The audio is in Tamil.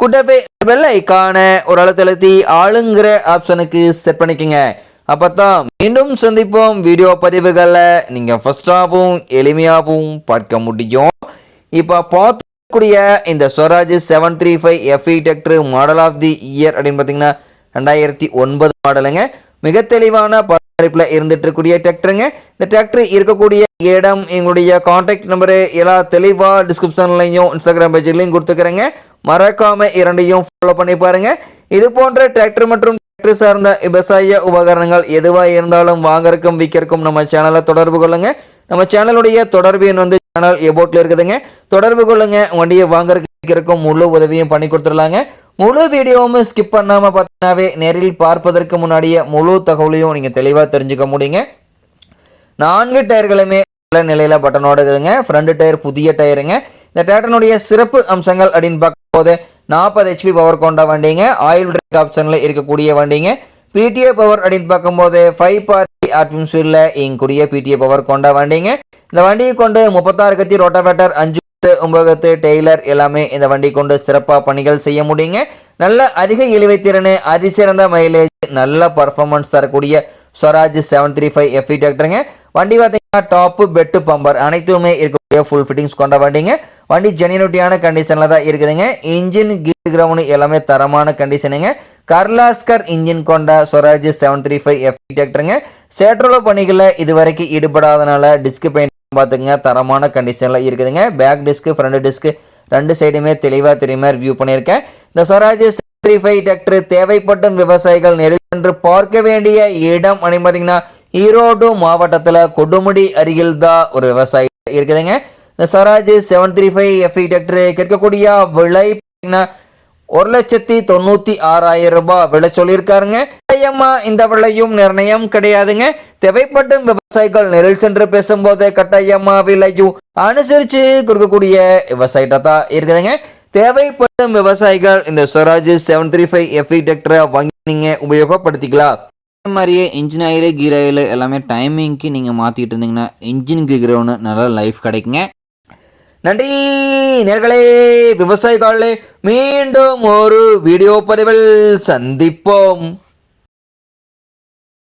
கூட்டவே பெல் ஐக்கான ஒரு அழுத்தழுத்தி ஆளுங்கிற ஆப்ஷனுக்கு செட் பண்ணிக்கோங்க. அப்பதான் மீண்டும் சந்திப்போம் வீடியோ பதிவுகளில். நீங்கள் ஃபஸ்ட்டாகவும் எளிமையாகவும் பார்க்க முடியும். இப்போ பார்க்கக்கூடிய இந்த Swaraj seven three five FE tractor model of the year அப்படின்னு பார்த்தீங்கன்னா ரெண்டாயிரத்தி ஒன்பது மாடலுங்க. மிக தெளிவான பராமரிப்பில் இருந்துட்டு இருக்கக்கூடிய டிராக்டருங்க இந்த டிராக்டர் இருக்கக்கூடிய இடம் எங்களுடைய காண்டாக்ட் நம்பரு எல்லா தெளிவாக டிஸ்கிரிப்ஷன்லையும் இன்ஸ்டாகிராம் பேஜ்லையும் கொடுத்துக்கிறேங்க. மறக்காம இரண்டையும் ஃபாலோ பண்ணி பாருங்க. இது போன்ற டிராக்டர் மற்றும் டிராக்டர் சார்ந்த விவசாய உபகரணங்கள் எதுவாக இருந்தாலும் வாங்கறக்கும் விற்கிறக்கும் நம்ம சேனலை தொடர்பு கொள்ளுங்க. நம்ம சேனலுடைய தொடர்பு எண் வந்து சேனல் எபோட்டில் இருக்குதுங்க. தொடர்பு கொள்ளுங்க. வண்டியை வாங்கறதுக்கு விற்கிறக்கும் முழு உதவியும் பண்ணி கொடுத்துடலாங்க. முழு வீடியோவும் ஸ்கிப் பண்ணாமல் பார்த்தீங்கன்னாவே நேரில் பார்ப்பதற்கு முன்னாடியே முழு தகவலையும் நீங்கள் தெளிவாக தெரிஞ்சுக்க முடியுங்க. நான்கு டயர்களுமே நல்ல நிலையில் பட்டனோட இருக்குதுங்க ஃப்ரண்ட் டயர் புதிய டயருங்க. இந்த டிராக்டனுடைய சிறப்பு அம்சங்கள் அப்படின்னு பார்க்கும்போது நாற்பது ஹெச்பி பவர் கொண்ட வண்டிங்க. ஆயில் பிரேக் ஆப்ஷனில் இருக்கக்கூடிய வண்டிங்க. பிடிஏ பவர் அப்படின்னு பார்க்கும்போது ஃபைவ் பார்ட்டி அட்மாஸ்பியரில் இங்கக்கூடிய பிடிஏ பவர் கொண்ட வண்டிங்க. இந்த வண்டியை கொண்டு முப்பத்தாறு கத்தி ரோட்டாவேட்டர் அஞ்சு கத்து, ஒன்பது டெய்லர் எல்லாமே இந்த வண்டி கொண்டு சிறப்பாக பணிகள் செய்ய முடியுங்க. நல்ல அதிக இழுவை திறன் அதிசிறந்த மைலேஜ் நல்ல பர்ஃபார்மன்ஸ் தரக்கூடிய Swaraj seven three five FE டிராக்டருங்க வண்டி பார்த்தீங்கன்னா டாப்பு பெட்டு பம்பர் அனைத்துமே இருக்கக்கூடிய ஃபுல் ஃபிட்டிங்ஸ் கொண்ட வண்டிங்க. வண்டி ஜெனியூட்டியான கண்டிஷனில் தான் இருக்குதுங்க. இன்ஜின் கீர் கிரவுண்ட் எல்லாமே தரமான கண்டிஷனுங்க கர்லாஸ்கர் இன்ஜின் கொண்ட Swaraj seven three five FE டிராக்டருங்க சேட்ரோல பணிகளில் இது வரைக்கும் ஈடுபடாதனால டிஸ்க் பெயிண்ட் பார்த்துங்க தரமான கண்டிஷனில் இருக்குதுங்க. பேக் டிஸ்க் ஃப்ரண்ட் டிஸ்க் ரெண்டு சைடுமே தெளிவாக தெரியுமா ரிவ்யூ பண்ணியிருக்கேன். இந்த ஸ்வராஜ் த்ரீ ஃபைவ் டிராக்டர் தேவைப்படும் விவசாயிகள் நெரு என்று பார்க்க வேண்டிய இடம் அணி பார்த்தீங்கன்னா ஈரோடு மாவட்டத்தில் கொடுமுடி அருகில் தான் ஒரு விவசாயி இருக்குதுங்க. இந்த Swaraj seven three five FE tractor கேட்கக்கூடிய விலை பார்த்தீங்கன்னா ஒரு லட்சத்தி தொண்ணூத்தி ஆறாயிரம் ரூபாய் விலை சொல்லியிருக்காருங்க. நிச்சயமா இந்த விலையும் நிர்ணயம் கிடையாதுங்க. தேவைப்படும் விவசாயிகள் நெரில் சென்று பேசும்போது கட்டாயமா விலையும் அனுசரிச்சு கொடுக்கக்கூடிய விவசாயிட்ட தான் இருக்குதுங்க. தேவைப்படும் விவசாயிகள் இந்த Swaraj seven three five FE டிராக்டரை வாங்கி நீங்கள் உபயோகப்படுத்திக்கலாம் அதே மாதிரியே இன்ஜின் ஆயில் கீர் ஆயில் எல்லாமே டைமிங்க்கு நீங்கள் மாற்றிட்டு இருந்தீங்கன்னா இன்ஜின் கீர் நல்லா லைஃப் கிடைக்குங்க. நன்றி நேர்களே. விவசாயிகளே மீண்டும் ஒரு வீடியோ பதிவில் சந்திப்போம்.